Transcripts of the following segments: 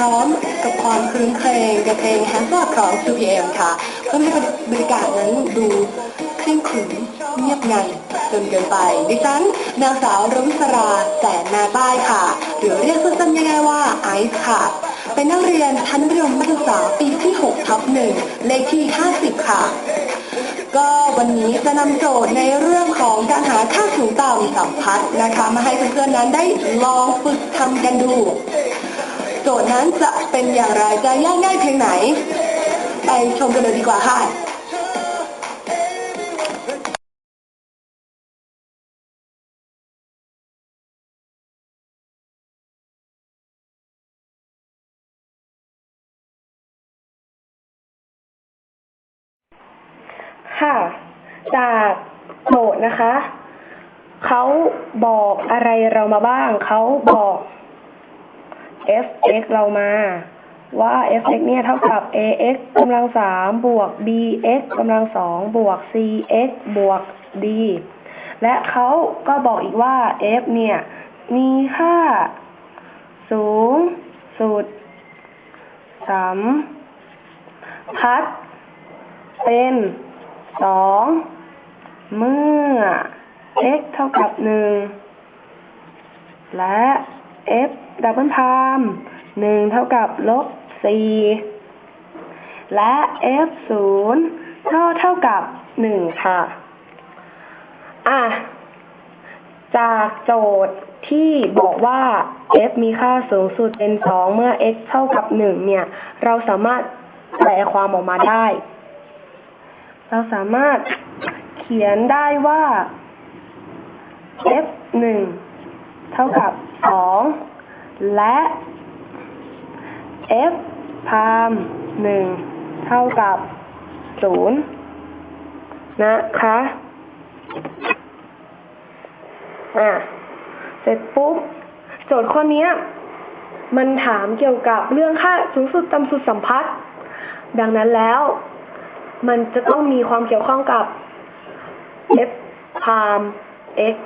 ร้อมกับความคลื้นเครงกับเพลง Hands Up ของ 2PM ค่ะเพื่อให้บรรยากาศนั้นดูเคร่งขรึมเงียบงันจนเกินไป ดิฉันนางสาวรวิศราแสนนาใต้ค่ะ หรือเรียกสั้นๆง่ายๆว่าไอซ์ค่ะ เป็นนักเรียนชั้นมัธยมศึกษาปีที่ 6 ทับหนึ่งเลขที่ 50 ค่ะ ก็วันนี้จะนำโจทย์ในเรื่องของการหาค่าสูงต่ำสัมพัทธ์นะคะ มาให้เพื่อนๆนั้นได้ลองฝึกทำกันดู โจทย์นั้นจะเป็นอย่างไรจะยากง่ายเพียงไหน ไปชมกันเลยดีกว่าค่ะค่ะ จากโจทย์นะคะ เขาบอกอะไรเรามาบ้าง เขาบอก f(x) เรามาว่า f(x) เนี่ยเท่ากับ ax กำลังสามบวก bx กำลังสองบวก cx บวก d และเขาก็บอกอีกว่า f เนี่ย มีค่า สูง สุดสามพัด เป็นสองเมื่อ x เท่ากับหนึ่งและ f ดับเบิลไทม์หนึ่งเท่ากับลบสี่และ f ศูนย์เท่าเท่ากับหนึ่งค่ะ อะ จากโจทย์ที่บอกว่า f มีค่าสูงสุดเป็นสองเมื่อ x เท่ากับหนึ่งเนี่ย เราสามารถแปลความออกมาได้ เราสามารถเขียนได้ว่า f หนึ่ง ท่ากับสองและ f พามหนึ่งเท่ากับศูนย์นะคะอะเสร็จปุ๊บ โจทย์ข้อนี้มันถามเกี่ยวกับเรื่องค่าสูงสุดต่ำสุดสัมพัทธ์ดังนั้นแล้ว มันจะต้องมีความเกี่ยวข้องกับ f พาม x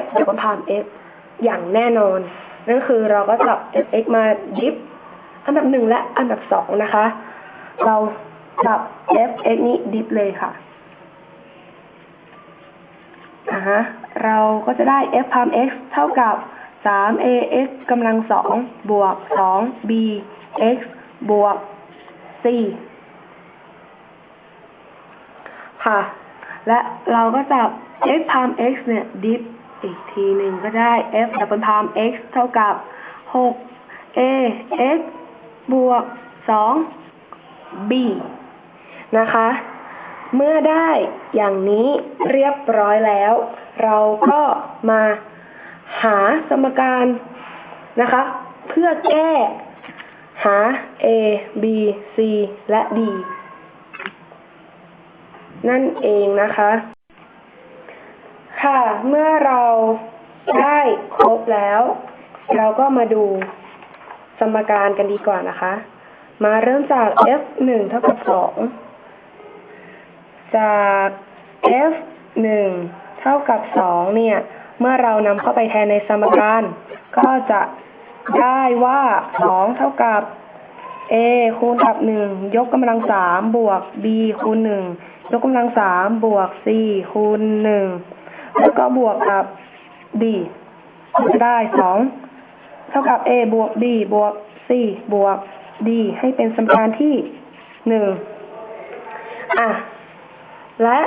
f เดี๋ยวก็พาม x อย่างแน่นอน นั่นคือเราก็จับ f x มาดิฟอันดับหนึ่งและอันดับสองนะคะ เราจับ f x นี้ดิฟเลยค่ะอ่าฮะเราก็จะได้ f พาม x เท่ากับ 3 ax กำลังสองบวก 2 bx บวก c ค่ะ และเราก็จับ f พาม x เนี่ยดิฟ อีกทีหนึ่งก็ได้ f ดับเบิลพาม x เท่ากับ 6 a x บวก 2 b นะคะ เมื่อได้อย่างนี้เรียบร้อยแล้ว เราก็มาหาสมการนะคะ เพื่อแก้หา a b c และ d นั่นเองนะคะ ค่ะ เมื่อเราได้ครบแล้ว เราก็มาดูสมการกันดีกว่านะคะ มาเริ่มจาก f หนึ่งเท่ากับสองจาก f หนึ่งเท่ากับสองเนี่ย เมื่อเรานำเข้าไปแทนในสมการ ก็จะได้ว่าสองเท่ากับ a คูณกับหนึ่งยกกำลังสามบวก b คูณหนึ่งยกกำลังสามบวก c คูณหนึ่ง แล้วก็บวกกับ d จะได้สองเท่ากับ a บวก b บวก c บวก d ให้เป็นสมการที่หนึ่งอะ และ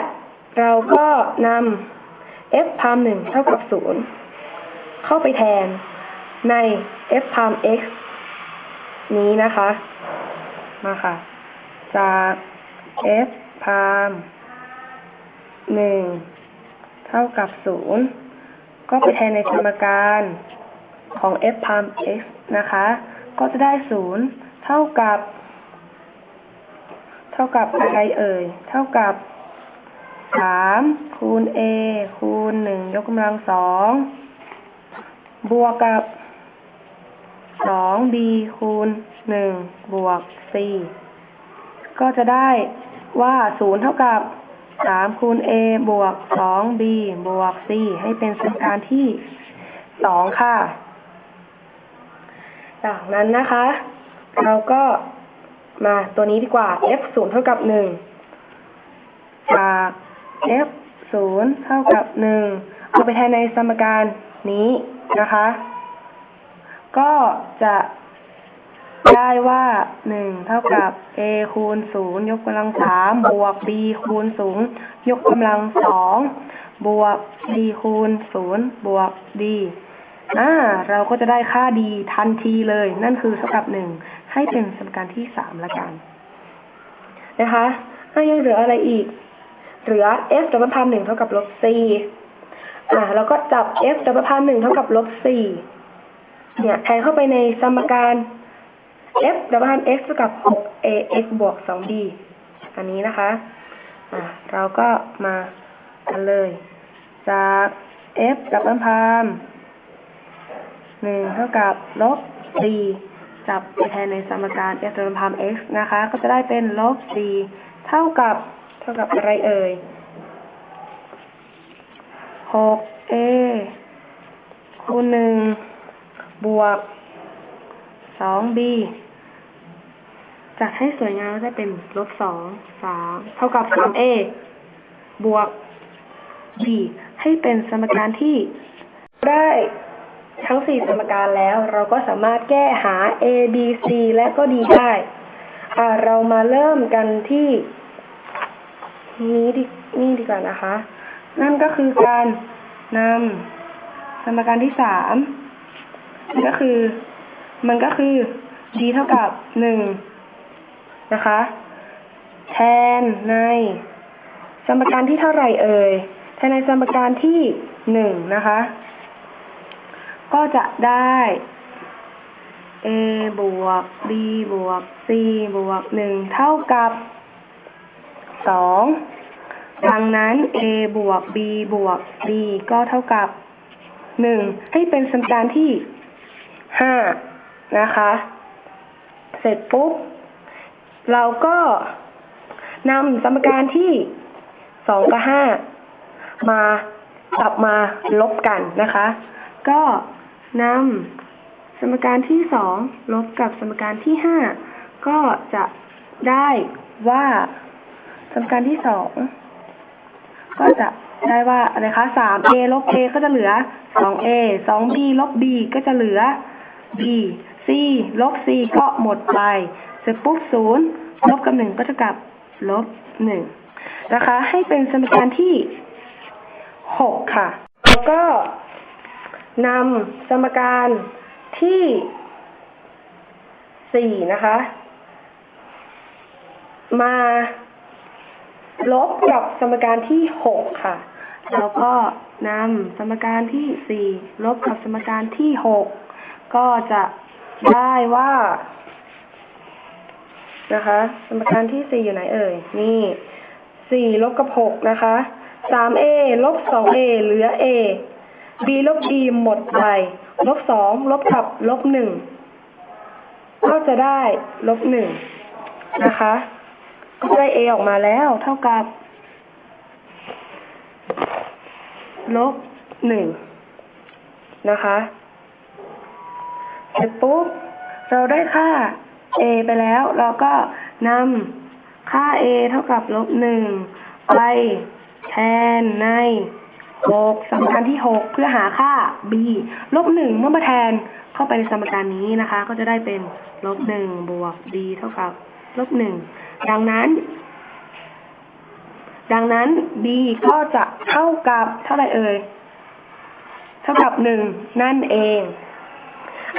เราก็นำ f พามหนึ่งเท่ากับศูนย์เข้าไปแทนใน f พาม x นี้นะคะ มาค่ะ จาก f พามหนึ่ง เท่ากับศูนย์ก็ไปแทนในสมการของ f พาม x นะคะ ก็จะได้ศูนย์เท่ากับ เท่ากับอะไรเอ่ย เท่ากับสามคูณ a คูณหนึ่งยกกำลังสองบวกกับสอง b คูณหนึ่งบวก c ก็จะได้ว่าศูนย์เท่ากับ สามคูณ a บวกสอง b บวก c ให้เป็นสมการที่สองค่ะ จากนั้นนะคะ เราก็มาตัวนี้ดีกว่า f ศูนย์เท่ากับหนึ่งจาก f ศูนย์เท่ากับหนึ่งเอาไปแทนในสมการนี้นะคะ ก็จะ ได้ว่าหนึ่งเท่ากับ a คูณศูนย์ยกกำลังสามบวก b คูณศูนย์ยกกำลังสองบวก c คูณศูนย์บวก d อ่าเราก็จะได้ค่า d ทันทีเลย นั่นคือเท่ากับหนึ่งให้เป็นสมการที่สามละกันนะคะถ้ายังเหลืออะไรอีก เหลือ f ดับเบิลพันหนึ่งเท่ากับลบ c อ่าแล้วก็จับ f ดับเบิลพันหนึ่งเท่ากับลบสี่เนี่ยแทนเข้าไปในสมการ f ดับเบิลพัน x เท่ากับ 6 ax บวก 2b อันนี้นะคะอ่าเราก็มากันเลย จาก f ดับเบิลพันหนึ่งเท่ากับลบ b จับไปแทนในสมการ f ดับเบิลพัน x นะคะ ก็จะได้เป็นลบ c เท่ากับเท่ากับอะไรเอ่ยหก a คูณหนึ่งบวก สอง b จัดให้สวยงามก็จะเป็นลบสองสามเท่ากับสาม a บวก b ให้เป็นสมการที่ได้ทั้งสี่สมการแล้ว เราก็สามารถแก้หา a b c และก็ d ได้อ่าเรามาเริ่มกันที่นี้ดีนี่ดีกว่านะคะ นั่นก็คือการนำสมการที่สามก็คือ มันก็คือ d เท่ากับหนึ่งนะคะ แทนในสมการที่เท่าไหร่เอ่ย แทนในสมการที่หนึ่งนะคะ ก็จะได้ a บวก b บวก c บวกหนึ่งเท่ากับสองดังนั้น a บวก b บวก c ก็เท่ากับหนึ่งให้เป็นสมการที่ห้า นะคะ เสร็จปุ๊บ เราก็นำสมการที่สองกับห้ามากลับมาลบกันนะคะ ก็นำสมการที่สองลบกับสมการที่ห้าก็จะได้ว่าสมการที่สองก็จะได้ว่าอะไรคะสาม a ลบ a ก็จะเหลือสอง a สอง b ลบ b ก็จะเหลือ b c ลบ c ก็หมดไปเสร็จปุ๊บศูนย์ลบกับหนึ่งก็เท่ากับลบหนึ่งนะคะ ให้เป็นสมการที่หกค่ะ แล้วก็นำสมการที่สี่นะคะ มาลบกับสมการที่หกค่ะ แล้วก็นำสมการที่สี่ลบกับสมการที่หกก็จะ ได้ว่านะคะ สมการที่สี่อยู่ไหนเอ่ย นี่สี่ลบกับหกนะคะสามเอลบสองเอเหลือเอ b ลบ b หมดไปลบสองลบกับลบหนึ่งก็จะได้ลบหนึ่งนะคะ ก็ได้ a ออกมาแล้ว เท่ากับลบหนึ่งนะคะ เสร็จปุ๊บเราได้ค่า a ไปแล้ว เราก็นำค่า a เท่ากับลบหนึ่งไปแทนในหกสมการที่หกเพื่อหาค่า b ลบหนึ่งเมื่อมาแทนเข้าไปในสมการนี้นะคะ ก็จะได้เป็นลบหนึ่งบวก b เท่ากับลบหนึ่งดังนั้น ดังนั้น b ก็จะเท่ากับเท่าไรเอ่ย เท่ากับหนึ่งนั่นเอง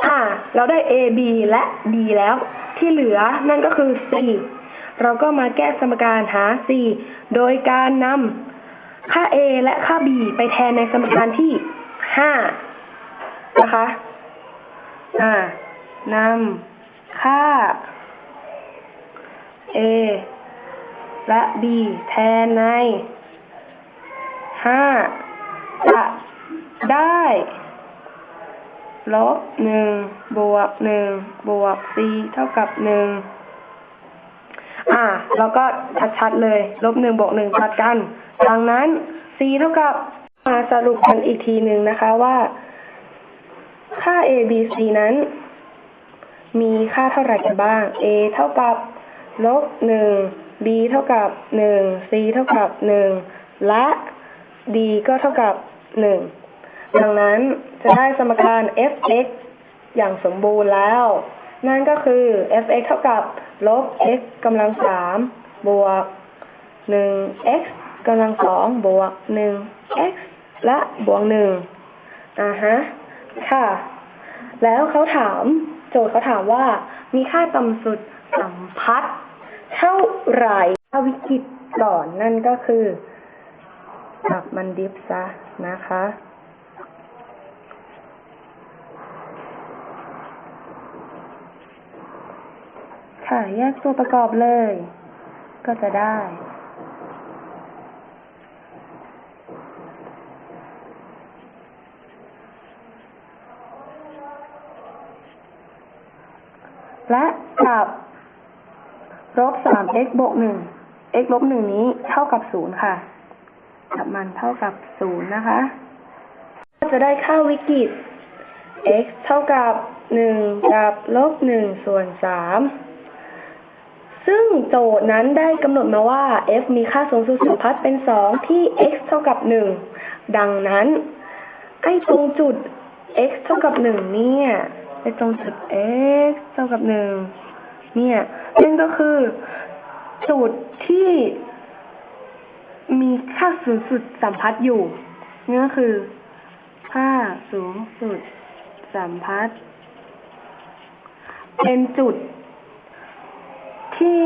อ่า เราได้ a b และ d แล้ว ที่เหลือนั่นก็คือ c เราก็มาแก้สมการหา c โดยการนำค่า a และค่า b ไปแทนในสมการที่ห้านะคะ อ่านำค่า a และ b แทนในห้าจะได้ ลบหนึ่งบวกหนึ่งบวก c เท่ากับหนึ่งอ่าอะเราก็ชัดๆเลย ลบหนึ่งบวกหนึ่งตัดกัน ดังนั้น c เท่ากับมาสรุปกันอีกทีหนึ่งนะคะว่า ค่า a b c นั้น มีค่าเท่าไหร่กันบ้าง a เท่ากับลบหนึ่ง b เท่ากับหนึ่ง c เท่ากับหนึ่งและ d ก็เท่ากับหนึ่ง ดังนั้นจะได้สมการ f(x) อย่างสมบูรณ์แล้ว นั่นก็คือ f(x) เท่ากับลบ x กำลังสามบวกหนึ่ง x กำลังสองบวกหนึ่ง x และบวกหนึ่งอ่าฮะ ค่ะ แล้วเขาถาม โจทย์เขาถามว่า มีค่าต่ำสุดสัมพัทธ์เท่าไหร่ถ้าวิกฤตก่อนนั่นก็คือจับมันดิฟซะนะคะ ค่ะ แยกตัวประกอบเลย ก็จะได้ และกับลบสาม x บวกหนึ่ง x ลบหนึ่งนี้เท่ากับศูนย์ค่ะจับมันเท่ากับศูนย์นะคะ ก็จะได้ค่าวิกฤต x เท่ากับหนึ่งกับลบหนึ่งส่วนสาม ซึ่งโจทย์นั้นได้กำหนดมาว่า f มีค่าสูงสุดสัมพัทธ์เป็นสองที่ x เท่ากับหนึ่งดังนั้น ไอ้ตรงจุด x เท่ากับหนึ่งเนี่ยไอ้ตรงจุด x เท่ากับหนึ่งเนี่ยนั่นก็คือจุดที่ มีค่าสูงสุดสัมพัทธ์อยู่นี่ก็คือ ค่าสูงสุดสัมพัทธ์เป็นจุด ที่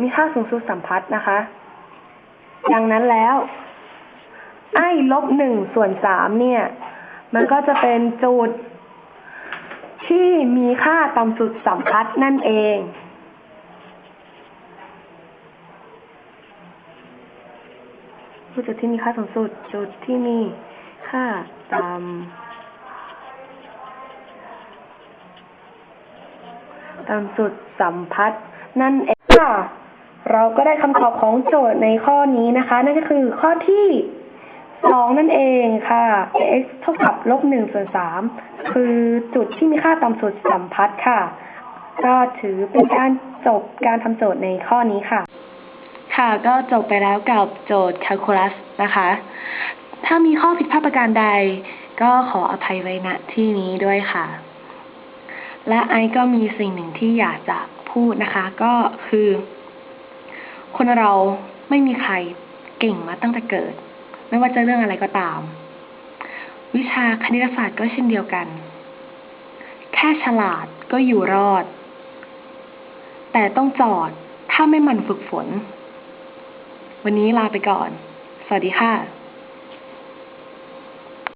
มีค่าสูงสุดสัมพัทธ์นะคะ ดังนั้นแล้ว ไอ้ลบหนึ่งส่วนสามเนี่ย มันก็จะเป็นจุด ที่มีค่าต่ำสุดสัมพัทธ์นั่นเองจุดที่มีค่าสูงสุด จุดที่มีค่าต่ำต่ำสุดสัมพัทธ์ นั่นเองค่ะ เราก็ได้คำตอบของโจทย์ในข้อนี้นะคะ นั่นก็คือข้อที่สองนั่นเองค่ะ x เท่ากับลบหนึ่งส่วนสามคือจุดที่มีค่าต่ำสุดสัมพัทธ์ค่ะ ก็ถือเป็นการจบการทำโจทย์ในข้อนี้ค่ะ ค่ะก็จบไปแล้วกับโจทย์ calculus นะคะ ถ้ามีข้อผิดพลาดประการใด ก็ขออภัยไว้ณที่นี้ด้วยค่ะ และไอก็มีสิ่งหนึ่งที่อยากจะ พูดนะคะ ก็คือ คนเราไม่มีใครเก่งมาตั้งแต่เกิด ไม่ว่าจะเรื่องอะไรก็ตาม วิชาคณิตศาสตร์ก็เช่นเดียวกัน แค่ฉลาดก็อยู่รอด แต่ต้องจอดถ้าไม่หมั่นฝึกฝน วันนี้ลาไปก่อน สวัสดีค่ะ